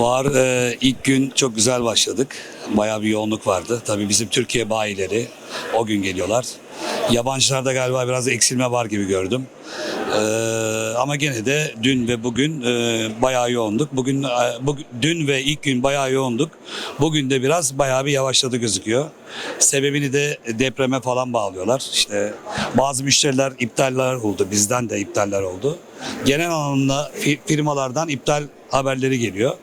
Fuar e, ilk gün çok güzel başladık. Bayağı bir yoğunluk vardı. Tabii bizim Türkiye bayileri o gün geliyorlar. Yabancılarda galiba biraz eksilme var gibi gördüm. E, ama gene de dün ve bugün e, bayağı yoğunduk. Bugün, e, bugün dün ve ilk gün bayağı yoğunduk. Bugün de biraz bayağı bir yavaşladı gözüküyor. Sebebini de depreme falan bağlıyorlar. İşte bazı müşteriler iptaller oldu. Bizden de iptaller oldu. Genel anlamda fi- firmalardan iptal haberleri geliyor.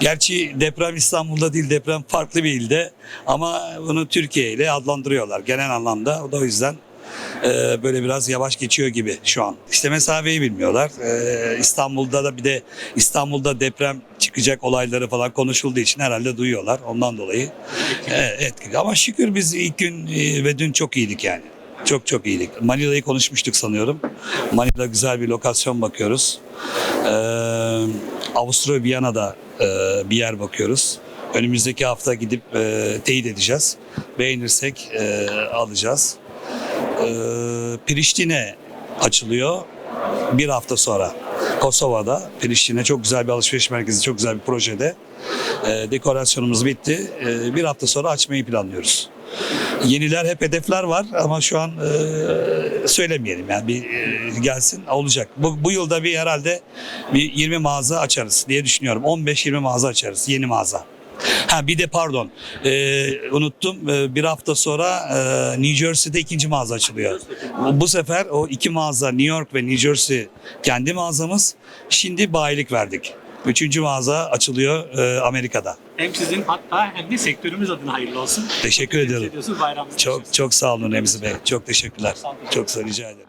Gerçi deprem İstanbul'da değil, deprem farklı bir ilde ama bunu Türkiye ile adlandırıyorlar genel anlamda. O da o yüzden e, böyle biraz yavaş geçiyor gibi şu an. İşte mesafeyi bilmiyorlar. E, İstanbul'da da bir de İstanbul'da deprem çıkacak olayları falan konuşulduğu için herhalde duyuyorlar. Ondan dolayı e, etkili. Ama şükür biz ilk gün e, ve dün çok iyiydik yani. Çok çok iyiydik. Manila'yı konuşmuştuk sanıyorum. Manila güzel bir lokasyon bakıyoruz. Ee, Avusturya Viyana'da e, bir yer bakıyoruz. Önümüzdeki hafta gidip e, teyit edeceğiz. Beğenirsek e, alacağız. Ee, Priştine açılıyor bir hafta sonra. Kosova'da Priştine çok güzel bir alışveriş merkezi, çok güzel bir projede. Ee, dekorasyonumuz bitti. Ee, bir hafta sonra açmayı planlıyoruz. Yeniler hep hedefler var ama şu an e, söylemeyelim yani bir e, gelsin olacak. Bu, bu yılda bir herhalde bir 20 mağaza açarız diye düşünüyorum. 15-20 mağaza açarız yeni mağaza. Ha bir de pardon e, unuttum E, bir hafta sonra e, New Jersey'de ikinci mağaza açılıyor. Bu, sefer o iki mağaza New York ve New Jersey kendi mağazamız. Şimdi bayilik verdik. Üçüncü mağaza açılıyor e, Amerika'da. Hem sizin hatta hem de sektörümüz adına hayırlı olsun. Teşekkür bayramınız. Çok çok sağ olun Remzi Bey. Çok teşekkürler. Çok sağ rica ederim.